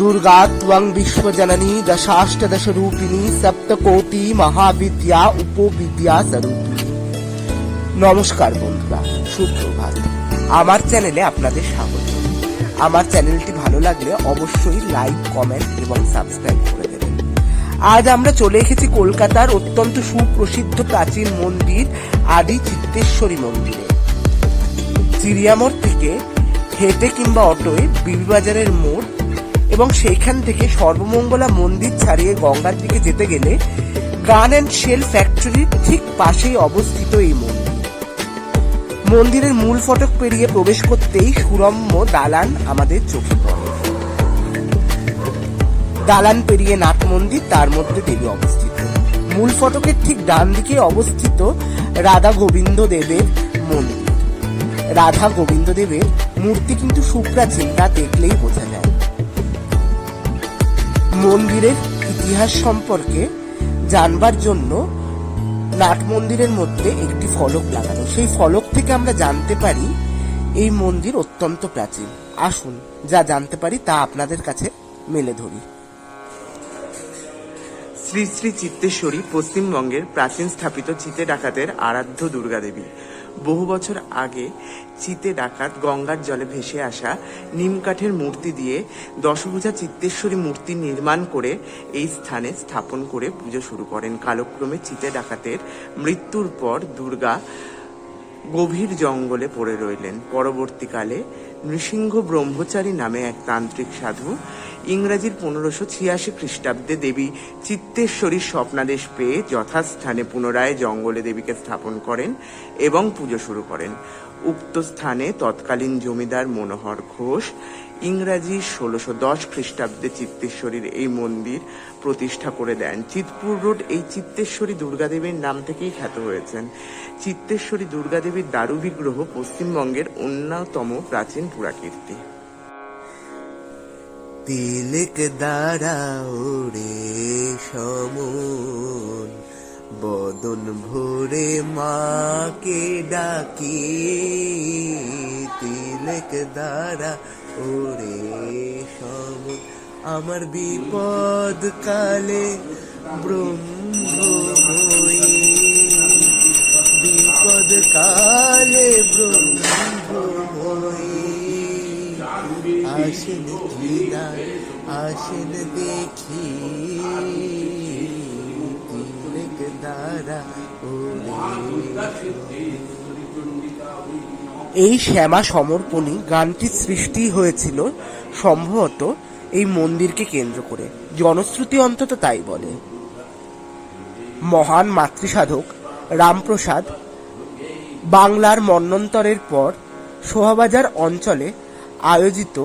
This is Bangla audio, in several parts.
दुर्गा त्वं विश्वजननी दशाष्टदशरूपिणी সপ্তকোটি মহাবিদ্যা উপবিদ্যা স্বরূপিণী নমস্কার বন্ধুরা সুপ্রভাত আমার চ্যানেলে আপনাদের স্বাগত আমার চ্যানেলটি ভালো লাগলে অবশ্যই লাইক কমেন্ট এবং সাবস্ক্রাইব করে দেবেন আজ আমরা চলে এসেছি কলকাতার অত্যন্ত সুপ্রসিদ্ধ প্রাচীন মন্দির আদি চিত্তেশ্বরী মন্দিরে চিড়িয়ামোড় থেকে হেঁটে কিংবা অটোয় বিবিবাজারের মোড় এবং সেইখান থেকে সর্বমঙ্গলা মন্দির ছাড়িয়ে গঙ্গার দিকে যেতে গেলে গান অ্যান্ড শেল ফ্যাক্টরির ঠিক পাশেই অবস্থিত এই মন্দির। মন্দিরের মূল ফটক পেরিয়ে প্রবেশ করতেই সুরম্য দালান আমাদের চোখে পড়ে। দালান পেরিয়ে নাট মন্দির তার মধ্যে দেবী অবস্থিত। মূল ফটকের ঠিক ডান দিকে অবস্থিত রাধা গোবিন্দ দেবের মন্দির। রাধা গোবিন্দ দেবের মূর্তি কিন্তু সুপ্রাচীন, তা দেখলেই বোঝা যায়। মন্দিরের ইতিহাস সম্পর্কে জানবার জন্য নাট মন্দিরের মধ্যে একটি ফলক লাগানো। সেই ফলক থেকে আমরা জানতে পারি, এই মন্দির অত্যন্ত প্রাচীন। আসুন, যা জানতে পারি তা আপনাদের কাছে মেলে ধরি। শ্রী শ্রী চিত্তেশ্বরী পশ্চিমবঙ্গের প্রাচীন স্থাপিত চিতে ডাকাতের আরাধ্য দুর্গা দেবী বহু বছর আগে চিতে ডাকাত গঙ্গার জলে ভেসে আসা নিমকাঠের মূর্তি দিয়ে দশভুজা চিত্তেশ্বরী মূর্তি নির্মাণ করে এই স্থানে স্থাপন করে পুজো শুরু করেন। কালক্রমে চিতে ডাকাতের মৃত্যুর পর দুর্গা গভীর জঙ্গলে পড়ে রইলেন। পরবর্তীকালে নৃসিংহ ব্রহ্মচারী নামে এক তান্ত্রিক সাধু ইংরাজির পনেরোশো ছিয়াশি খ্রিস্টাব্দে দেবী চিত্তেশ্বরীর স্বপ্নাদেশ পেয়ে যথাস্থানে পুনরায় জঙ্গলে দেবীকে স্থাপন করেন এবং পুজো শুরু করেন। উক্ত স্থানে তৎকালীন জমিদার মনোহর ঘোষ ইংরাজি ষোলোশো দশ খ্রিস্টাব্দে চিত্তেশ্বরীর এই মন্দির প্রতিষ্ঠা করে দেন। চিতপুর রোড এই চিত্তেশ্বরী দুর্গাদেবীর নাম থেকেই খ্যাত হয়েছেন। চিত্তেশ্বরী দুর্গাদেবীর দারু বিগ্রহ পশ্চিমবঙ্গের অন্যতম প্রাচীন পুরাকীর্তি। তিলক দ্বারা ওরে সমন। বদন ভরে মাকে ডাকি তিলক দ্বারা ওরে সমন। আমার বিপদ কালে ব্রহ্মময়ী, বিপদ কালে ব্রহ্মময়ী। আসেন ক্রীড়ায় আসেন দেখি। তিলক দ্বারা এই শ্যামা সমর্পণী গানটির সৃষ্টি হয়েছিল সম্ভবত এই মন্দিরকে কেন্দ্র করে। জনশ্রুতি অন্তত তাই বলে। মহান মাতৃসাধক রামপ্রসাদ বাংলার মন্বন্তরের পর শোভাবাজার অঞ্চলে আয়োজিত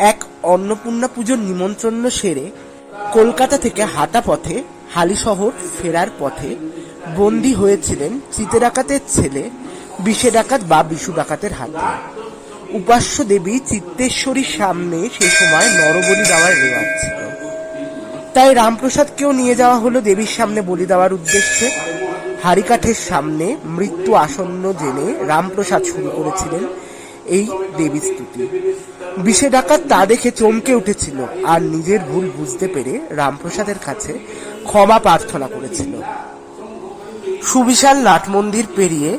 এক অন্নপূর্ণা পুজোর নিমন্ত্রণ সেরে কলকাতা থেকে হাঁটা পথে, হালিশহর ফেরার পথে বন্দী হয়েছিলেন চিতে ডাকাতের ছেলে, বিষে ডাকাত বা বিশু ডাকাতের হাতে। উপাস্য দেবী চিত্তেশ্বরীর সামনে সে সময় নরবলি দেওয়ার রেওয়াজ ছিল। তাই রামপ্রসাদকেও নিয়ে যাওয়া হলো দেবীর সামনে বলি দেওয়ার উদ্দেশ্যে। হারিকাঠের সামনে মৃত্যু আসন্ন জেনে রামপ্রসাদ শুরু করেছিলেন এই দেবী স্তুতি। বিষে ডাকাত তা দেখে চমকে উঠেছিল, আর নিজের ভুল বুঝতে পেরে রামপ্রসাদের কাছে ক্ষমা প্রার্থনা করেছিল। সুবিশাল নাট মন্দির পেরিয়ে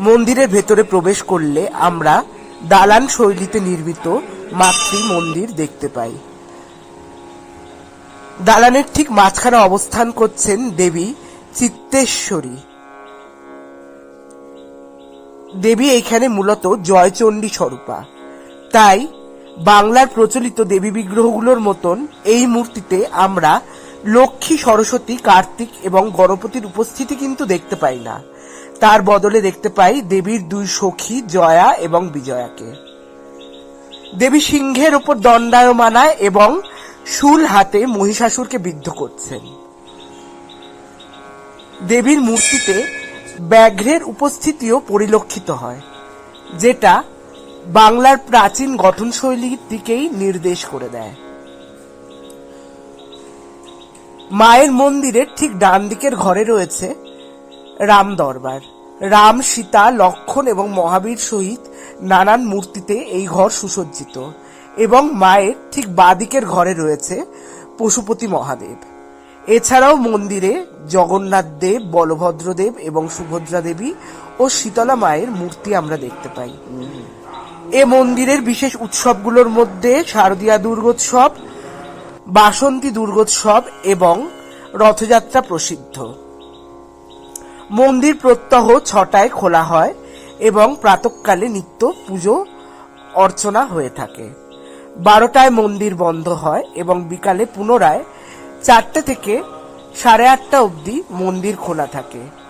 মন্দিরের ভেতরে প্রবেশ করলে আমরা দালান শৈলীতে নির্মিত মাতৃ মন্দির দেখতে পাই। দালানের ঠিক মাঝখানে অবস্থান করছেন দেবী চিত্তেশ্বরী। দেবী এখানে মূলত জয়চণ্ডী স্বরূপা তাই বাংলার প্রচলিত দেবী বিগ্রহগুলোর মতন এই মূর্তিতে আমরা লক্ষ্মী, সরস্বতী, কার্তিক এবং গণপতির উপস্থিতি কিন্তু দেখতে পাই না। তার বদলে দেখতে পাই দেবীর দুই সখী জয়া এবং বিজয়াকে। দেবী সিংহের ওপর দণ্ডায়মানায় এবং শুল হাতে মহিষাসুরকে বিদ্ধ করছেন। দেবীর মূর্তিতে ব্যাঘ্রের উপস্থিতিও পরিলক্ষিত হয়, যেটা বাংলার প্রাচীন গঠনশৈলীর দিকেই নির্দেশ করে দেয়। মায়ের মন্দিরের ঠিক ডান দিকের ঘরে রয়েছে রাম দরবার। রাম, সীতা, লক্ষণ এবং মহাবীর সহিত নানান মূর্তিতে এই ঘর সুসজ্জিত এবং মায়ের ঠিক বাদিকের ঘরে রয়েছে পশুপতি মহাদেব। এছাড়াও মন্দিরে জগন্নাথ দেব বলভদ্র দেব এবং সুভদ্রা দেবী ও শীতলা মায়ের মূর্তি আমরা দেখতে পাই। এ মন্দিরের বিশেষ উৎসবগুলোর মধ্যে শারদীয়া দুর্গোৎসব, বাসন্তী দুর্গোৎসব এবং রথযাত্রা প্রসিদ্ধ। মন্দির প্রত্যহ ছটায় খোলা হয় এবং প্রাতকালে নিত্য পুজো, অর্চনা হয়ে থাকে। বারোটায় মন্দির বন্ধ হয় এবং বিকালে পুনরায় চারটে থেকে সাড়ে আটটা অবধি মন্দির খোলা থাকে।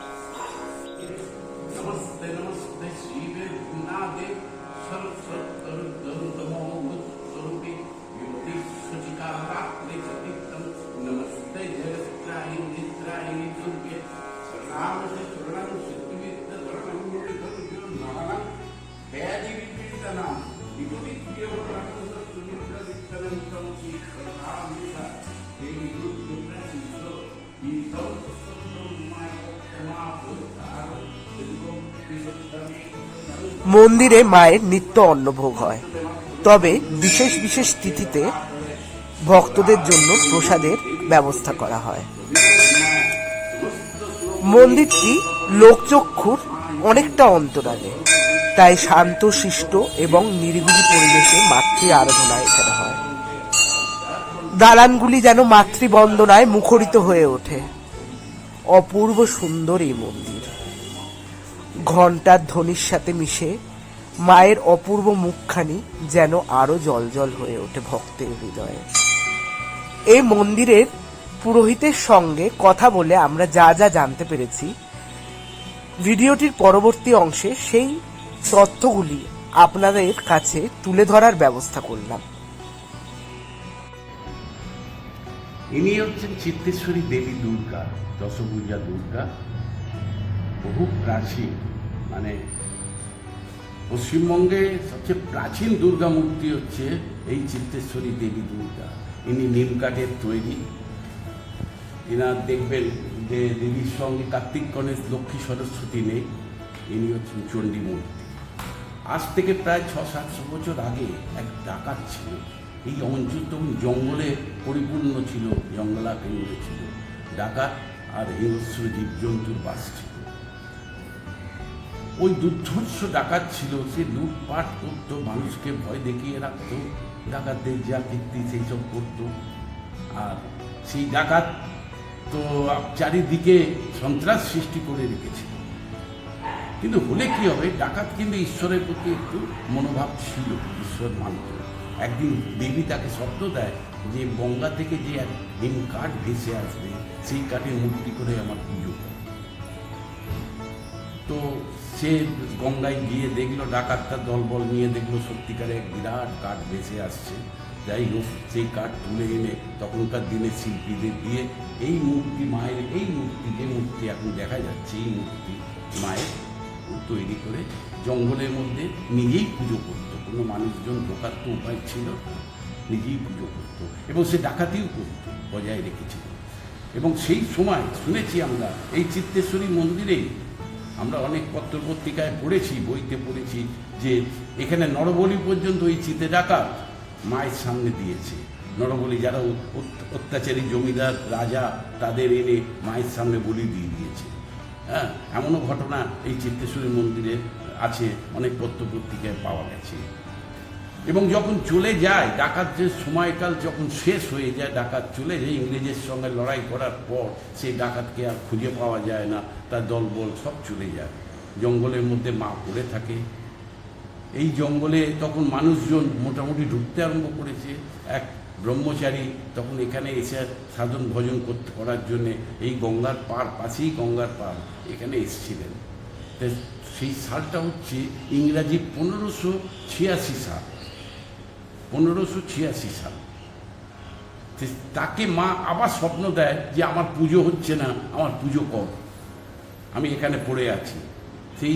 মন্দিরে মায়ের নিত্য অন্নভোগ হয়। তবে বিশেষ বিশেষ তিথিতে ভক্তদের জন্য প্রসাদের ব্যবস্থা করা হয়। মন্দিরটি লোকচক্ষুর অনেকটা অন্তরালে। তাই শান্ত, শিষ্ট এবং নিরিবিলি পরিবেশে মাতৃ আরাধনা এখানে হয়। দালানগুলি যেন মাতৃবন্দনায় মুখরিত হয়ে ওঠে। অপূর্ব সুন্দর এই মন্দির। ঘণ্টার ধ্বনির সাথে মিশে মায়ের অপূর্ব মুখখানি যেন আরও জলজল হয়ে ওঠে ভক্তের হৃদয়ে। এই মন্দিরের পুরোহিতের সঙ্গে কথা বলে আমরা যা যা জানতে পেরেছি, ভিডিওটির পরবর্তী অংশে সেই তথ্যগুলি আপনাদের কাছে তুলে ধরার ব্যবস্থা করলাম। ইনি হচ্ছেন চিত্তেশ্বরী দেবী দুর্গা দশভূজা দুর্গা। বহু প্রাচীন মানে পশ্চিমবঙ্গে সবচেয়ে প্রাচীন দুর্গা মূর্তি হচ্ছে এই চিত্তেশ্বরী দেবী দুর্গা। ইনি নিমকাঠের তৈরি। এনার দেখবেন যে দেবীর সঙ্গে কার্তিক গণেশ লক্ষ্মী সরস্বতী নেই। ইনি হচ্ছেন চণ্ডী মূর্তি আজ থেকে প্রায় ছ সাতশো বছর আগে এক ডাকাত ছিল। এই অঞ্চল তখন জঙ্গলে পরিপূর্ণ ছিল জঙ্গলাকেন্দ্র ছিল। ডাকাত আর হিংস্র জীবজন্তুর বাস ছিল। ওই দুর্ধর্ষ ডাকাত ছিল, সে লুটপাট করতো, মানুষকে ভয় দেখিয়ে রাখতো, ডাকাতদের যা কীর্তি সেই সব করতো। আর সেই ডাকাত তো চারিদিকে সন্ত্রাস সৃষ্টি করে রেখেছিল। কিন্তু হলে কি হবে? ডাকাত কিন্তু ঈশ্বরের প্রতি একটু মনোভাব ছিল, ঈশ্বর মানত। একদিন দেবী তাকে শব্দ দেয় যে, গঙ্গা থেকে যে এক দিন কাঠ ভেসে আসবে, সেই কাঠের মূর্তি করে আমার পুজো তো সে গঙ্গায় গিয়ে দেখল, ডাকাতটা দলবল নিয়ে দেখল, সত্যিকারে এক বিরাট কাঠ ভেসে আসছে। যাই হোক, সেই কাঠ তুলে এনে তখনকার দিনে শিল্পীদের দিয়ে এই মূর্তি মায়ের, এই মূর্তি, যে মূর্তি এখন দেখা যাচ্ছে, এই মূর্তি মায়ের তৈরি করে জঙ্গলের মধ্যে নিজেই পুজো করতো। কোনো মানুষজন ঢোকার তো উপায় ছিল নিজেই পুজো করতো এবং সে ডাকাতিও করতো, বজায় রেখেছিল। এবং সেই সময় শুনেছি আমরা, এই চিত্তেশ্বরী মন্দিরেই আমরা অনেক পত্র পত্রিকায় পড়েছি, বইতে পড়েছি যে এখানে নরবলি পর্যন্ত ওই চিতে ডাকাত মায়ের সামনে দিয়েছে। নরবলি যারা অত্যাচারী জমিদার, রাজা, তাদের এনে মায়ের সামনে বলি দিয়ে দিয়েছে। হ্যাঁ এমনও ঘটনা এই চিত্তেশ্বরী মন্দিরে আছে, অনেক পত্র পত্রিকায় পাওয়া গেছে। এবং যখন চলে যায় ডাকাত যে সময়কাল যখন শেষ হয়ে যায়, ডাকাত চলে যায়, ইংরেজের সঙ্গে লড়াই করার পর সেই ডাকাতকে আর খুঁজে পাওয়া যায় না, তার দলবল সব চলে যায়। জঙ্গলের মধ্যে মা পড়ে থাকে। এই জঙ্গলে তখন মানুষজন মোটামুটি ঢুকতে আরম্ভ করেছে। এক ব্রহ্মচারী তখন এখানে এসে সাধন ভজন করতে করার জন্যে এই গঙ্গার পার, পাশেই গঙ্গার পার এখানে এসেছিলেন। সেই সালটা হচ্ছে ইংরাজি পনেরোশো ছিয়াশি সাল। পনেরোশো ছিয়াশি সাল। তাকে মা আবার স্বপ্ন দেয় যে আমার পুজো হচ্ছে না, আমার পুজো কর। আমি এখানে পড়ে আছি। সেই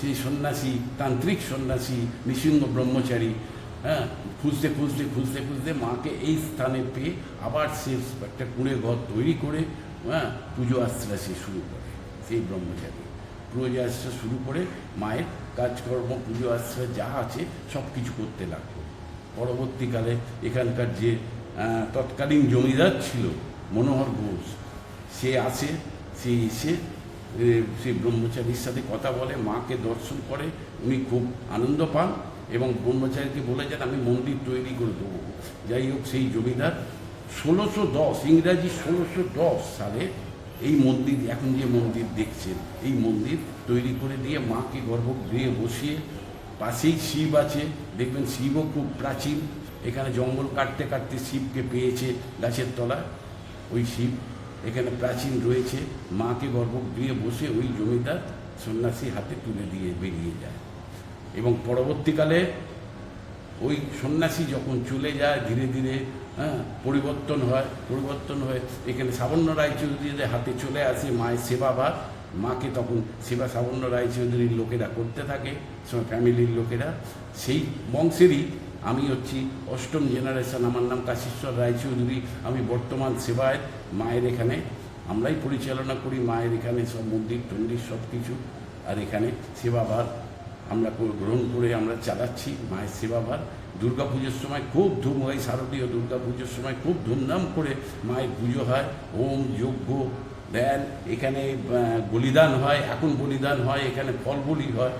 সেই সন্ন্যাসী, তান্ত্রিক সন্ন্যাসী নৃসিংহ ব্রহ্মচারী হ্যাঁ খুঁজতে খুঁজতে খুঁজতে খুঁজতে মাকে এই স্থানে পেয়ে আবার সে একটা কুঁড়ে ঘর তৈরি করে হ্যাঁ পুজো আশ্রা সে শুরু করে, সেই ব্রহ্মচারী। পুজো আশ্রা শুরু করে মায়ের কাজকর্ম, পুজো আশ্রা যা আছে সব কিছু করতে লাগল। পরবর্তীকালে এখানকার যে তৎকালীন জমিদার ছিল, মনোহর ঘোষ, সে আসে, সে এসে সেই ব্রহ্মচারীর সাথে কথা বলে, মাকে দর্শন করে, উনি খুব আনন্দ পান। এবং ব্রহ্মচারীকে বলে যান, আমি মন্দির তৈরি করে দেবো। যাই হোক, সেই জমিদার ষোলোশো দশ, ইংরাজি ষোলোশো দশ সালে এই মন্দির, এখন যে মন্দির দেখছেন, এই মন্দির তৈরি করে দিয়ে মাকে গর্ভগৃহে বসিয়ে পাশেই শিব আছে। দেখবেন শিবও খুব প্রাচীন। এখানে জঙ্গল কাটতে কাটতে শিবকে পেয়েছে গাছের তলায় ওই শিব এখানে প্রাচীন রয়েছে। মাকে গর্ভগৃহে বসে ওই জমিদার সন্ন্যাসী হাতে তুলে দিয়ে বেরিয়ে যায়। এবং পরবর্তীকালে ওই সন্ন্যাসী যখন চলে যায়, ধীরে ধীরে হ্যাঁ পরিবর্তন হয়, পরিবর্তন হয়ে এখানে সাবর্ণ রায়চৌধুরীদের হাতে চলে আসে মায়ের সেবাভার মাকে তখন সেবা সাবর্ণ রায়চৌধুরীর লোকেরা করতে থাকে সব ফ্যামিলির লোকেরা। সেই বংশেরই আমি হচ্ছি অষ্টম জেনারেশন, আমার নাম কাশীশ্বর রায়চৌধুরী, আমি বর্তমান সেবায় মায়ের এখানে আমরাই পরিচালনা করি, মায়ের এখানে সব মন্দির টন্দির সব কিছু আর এখানে সেবাভার আমরা গ্রহণ করে আমরা চালাচ্ছি মায়ের সেবাভার দুর্গা পুজোর সময় খুব ধুম হয়, শারদীয় দুর্গা পুজোর সময় খুব ধুমধাম করে মায়ের পুজো হয়। ওম, যজ্ঞ দেন এখানে বলিদান হয়, এখন বলিদান হয়, এখানে ফল বলি হয়।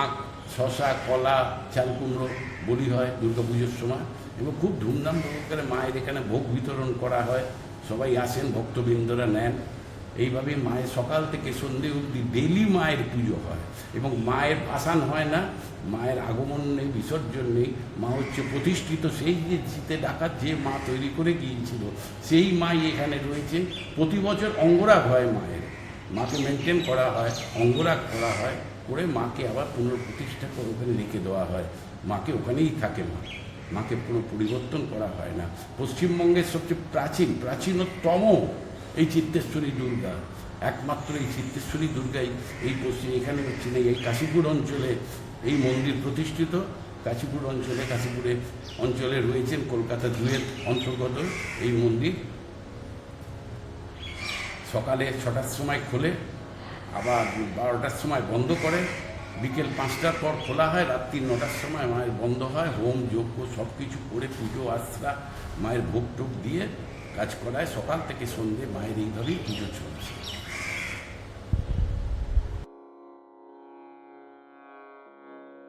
আখ, শশা, কলা, চাল কুমড়ো বলি হয় দুর্গা পুজোর সময়। এবং খুব ধুমধাম করে মায়ের এখানে ভোগ বিতরণ করা হয়। সবাই আসেন, ভক্তবৃন্দরা নেন। এইভাবে মায়ের সকাল থেকে সন্ধে অবধি ডেলি মায়ের পুজো হয়। এবং মায়ের ভাসান হয় না, মায়ের আগমন নেই, বিসর্জন নেই, মা হচ্ছে প্রতিষ্ঠিত। সেই যে জিতে ডাকাত যে মা তৈরি করে গিয়েছিল, সেই মাই এখানে রয়েছে। প্রতি বছর অঙ্গরাগ হয় মায়ের। মাকে মেনটেন করা হয়, অঙ্গরাগ করা হয়, করে মাকে আবার পুনঃপ্রতিষ্ঠা করে ওখানে রেখে দেওয়া হয়। মাকে ওখানেই থাকে মা। মাকে কোনো পরিবর্তন করা হয় না। পশ্চিমবঙ্গের সবচেয়ে প্রাচীন, প্রাচীনতম এই চিত্তেশ্বরী দুর্গা একমাত্র এই চিত্তেশ্বরী দুর্গাই এই পশ্চিম এখানে হচ্ছে না, এই কাশীপুর অঞ্চলে এই মন্দির প্রতিষ্ঠিত। কাশীপুর অঞ্চলে কাশীপুরে অঞ্চলে রয়েছেন কলকাতা দুয়ের অন্তর্গত এই মন্দির। সকালে ছটার সময় খোলে আবার বারোটার সময় বন্ধ করে। বিকেল পাঁচটার পর খোলা হয় রাত্রি নটার সময় মায়ের বন্ধ হয়। হোম যজ্ঞ সব কিছু করে পুজো আশ্রা মায়ের ভোগ টোগ দিয়ে কাজ করায় সকাল থেকে সন্ধ্যে মায়ের এইভাবেই পুজো চলছে।